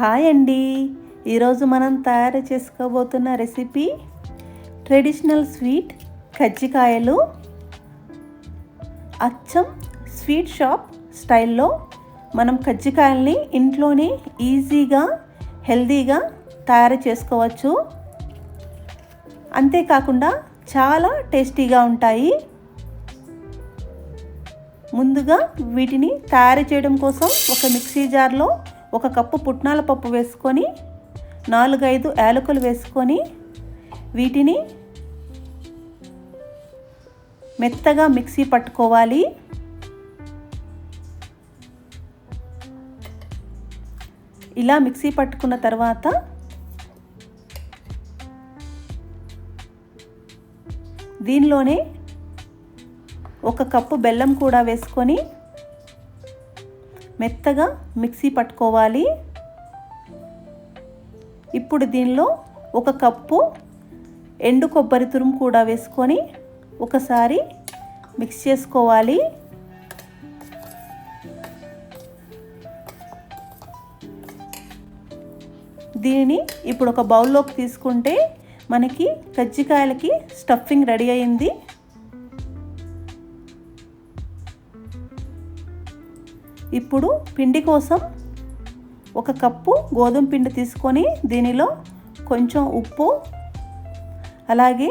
Hi అండి. ఈరోజు మనం తయారు చేసుకోబోతున్న రెసిపీ ట్రెడిషనల్ స్వీట్ కజ్జికాయలు అచ్చం స్వీట్ షాప్ స్టైల్లో మనం కజ్జికాయల్ని ఇంట్లోనే ఈజీగా హెల్తీగా తయారు చేసుకోవచ్చు. అంతేకాకుండా చాలా టేస్టీగా ఉంటాయి. ముందుగా వీటిని తయారు చేయడం కోసం ఒక మిక్సీ జార్లో ఒక కప్పు పుట్నాల పప్పు వేసుకొని నాలుగైదు యాలకులు వేసుకొని వీటిని మెత్తగా మిక్సీ పట్టుకోవాలి. ఇలా మిక్సీ పట్టుకున్న తర్వాత దీనిలోనే ఒక కప్పు బెల్లం కూడా వేసుకొని మెత్తగా మిక్సీ పట్టుకోవాలి. ఇప్పుడు దీనిలో ఒక కప్పు ఎండు కొబ్బరి తురుము కూడా వేసుకొని ఒకసారి మిక్స్ చేసుకోవాలి. దీనిని ఇప్పుడు ఒక బౌల్లోకి తీసుకుంటే మనకి కజ్జికాయలకి స్టఫింగ్ రెడీ అయింది. ఇప్పుడు పిండి కోసం ఒక కప్పు గోధుమ పిండి తీసుకొని దీనిలో కొంచెం ఉప్పు అలాగే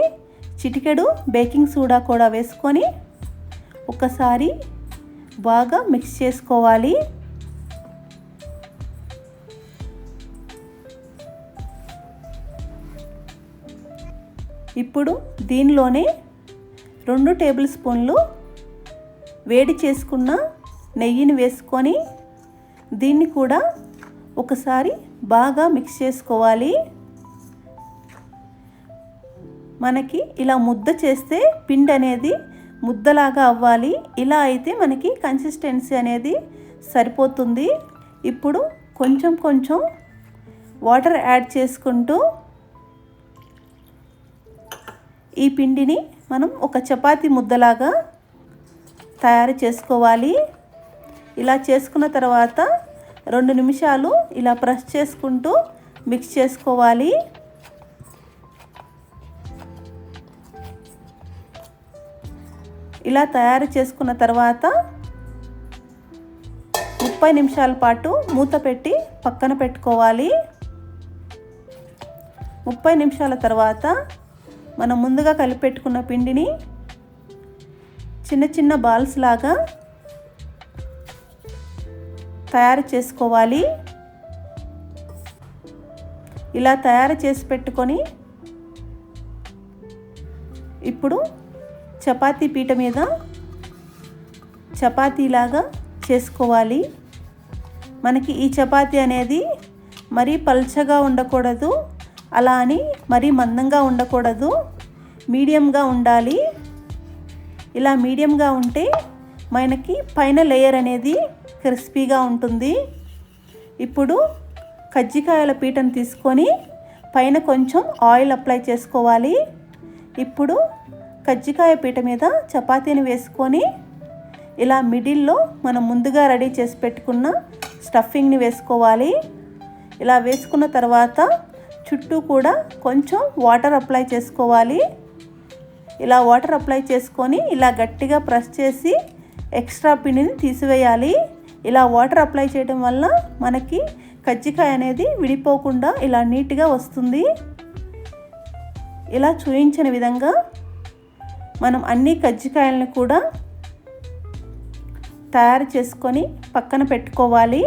చిటికెడు బేకింగ్ సోడా కూడా వేసుకొని ఒకసారి బాగా మిక్స్ చేసుకోవాలి. ఇప్పుడు దీనిలోనే రెండు టేబుల్ స్పూన్లు వేడి చేసుకున్న నెయ్యిని వేసుకొని దీన్ని కూడా ఒకసారి బాగా మిక్స్ చేసుకోవాలి. మనకి ఇలా ముద్ద చేస్తే పిండి అనేది ముద్దలాగా అవ్వాలి. ఇలా అయితే మనకి కన్సిస్టెన్సీ అనేది సరిపోతుంది. ఇప్పుడు కొంచెం కొంచెం వాటర్ యాడ్ చేసుకుంటూ ఈ పిండిని మనం ఒక చపాతి ముద్దలాగా తయారు చేసుకోవాలి. ఇలా చేసుకున్న తర్వాత రెండు నిమిషాలు ఇలా ప్రెస్ చేసుకుంటూ మిక్స్ చేసుకోవాలి. ఇలా తయారు చేసుకున్న తర్వాత ముప్పై నిమిషాల పాటు మూత పెట్టి పక్కన పెట్టుకోవాలి. ముప్పై నిమిషాల తర్వాత మనం ముందుగా కలిపెట్టుకున్న పిండిని చిన్న చిన్న బాల్స్ లాగా తయారు చేసుకోవాలి. ఇలా తయారు చేసి పెట్టుకొని ఇప్పుడు చపాతీ పీట మీద చపాతీలాగా చేసుకోవాలి. మనకి ఈ చపాతీ అనేది మరీ పల్చగా ఉండకూడదు. అలా అని మరీ మందంగా ఉండకూడదు. మీడియంగా ఉండాలి. ఇలా మీడియంగా ఉంటే మనకి పైన లేయర్ అనేది క్రిస్పీగా ఉంటుంది. ఇప్పుడు కజ్జికాయల పీటను తీసుకొని పైన కొంచెం ఆయిల్ అప్లై చేసుకోవాలి. ఇప్పుడు కజ్జికాయ పీట మీద చపాతీని వేసుకొని ఇలా మిడిల్లో మనం ముందుగా రెడీ చేసి పెట్టుకున్న స్టఫింగ్ని వేసుకోవాలి. ఇలా వేసుకున్న తర్వాత చుట్టూ కూడా కొంచెం వాటర్ అప్లై చేసుకోవాలి. ఇలా వాటర్ అప్లై చేసుకొని ఇలా గట్టిగా ప్రెస్ చేసి ఎక్స్ట్రా పిండిని తీసివేయాలి. ఇలా వాటర్ అప్లై చేయడం వల్ల మనకి కజ్జికాయ అనేది విడిపోకుండా ఇలా నీట్గా వస్తుంది. ఇలా చూయించిన విధంగా మనం అన్ని కజ్జికాయలను కూడా తయారు చేసుకొని పక్కన పెట్టుకోవాలి.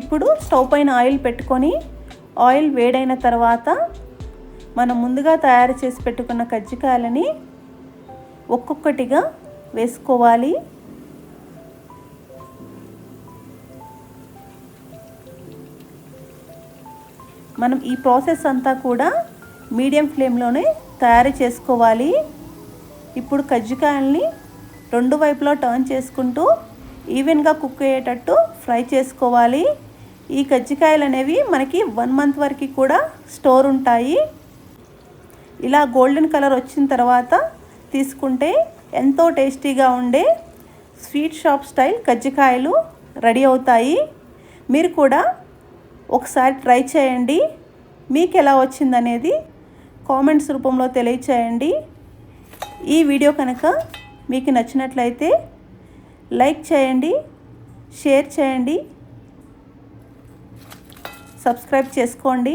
ఇప్పుడు స్టవ్ పైన ఆయిల్ పెట్టుకొని ఆయిల్ వేడైన తర్వాత మనం ముందుగా తయారు చేసి పెట్టుకున్న కజ్జికాయలని ఒక్కొక్కటిగా వేసుకోవాలి. మనం ఈ ప్రాసెస్ అంతా కూడా మీడియం ఫ్లేమ్లోనే తయారు చేసుకోవాలి. ఇప్పుడు కజ్జికాయల్ని రెండు వైపులో టర్న్ చేసుకుంటూ ఈవెన్గా కుక్ అయ్యేటట్టు ఫ్రై చేసుకోవాలి. ఈ కజ్జికాయలు అనేవి మనకి వన్ మంత్ వరకు కూడా స్టోర్ ఉంటాయి. ఇలా గోల్డెన్ కలర్ వచ్చిన తర్వాత తీసుకుంటే ఎంతో టేస్టీగా ఉండే స్వీట్ షాప్ స్టైల్ కజ్జికాయలు రెడీ అవుతాయి. మీరు కూడా ఒకసారి ట్రై చేయండి. మీకు ఎలా వచ్చిందనేది కామెంట్స్ రూపంలో తెలియచేయండి. ఈ వీడియో కనుక మీకు నచ్చినట్లయితే లైక్ చేయండి షేర్ చేయండి సబ్స్క్రైబ్ చేసుకోండి.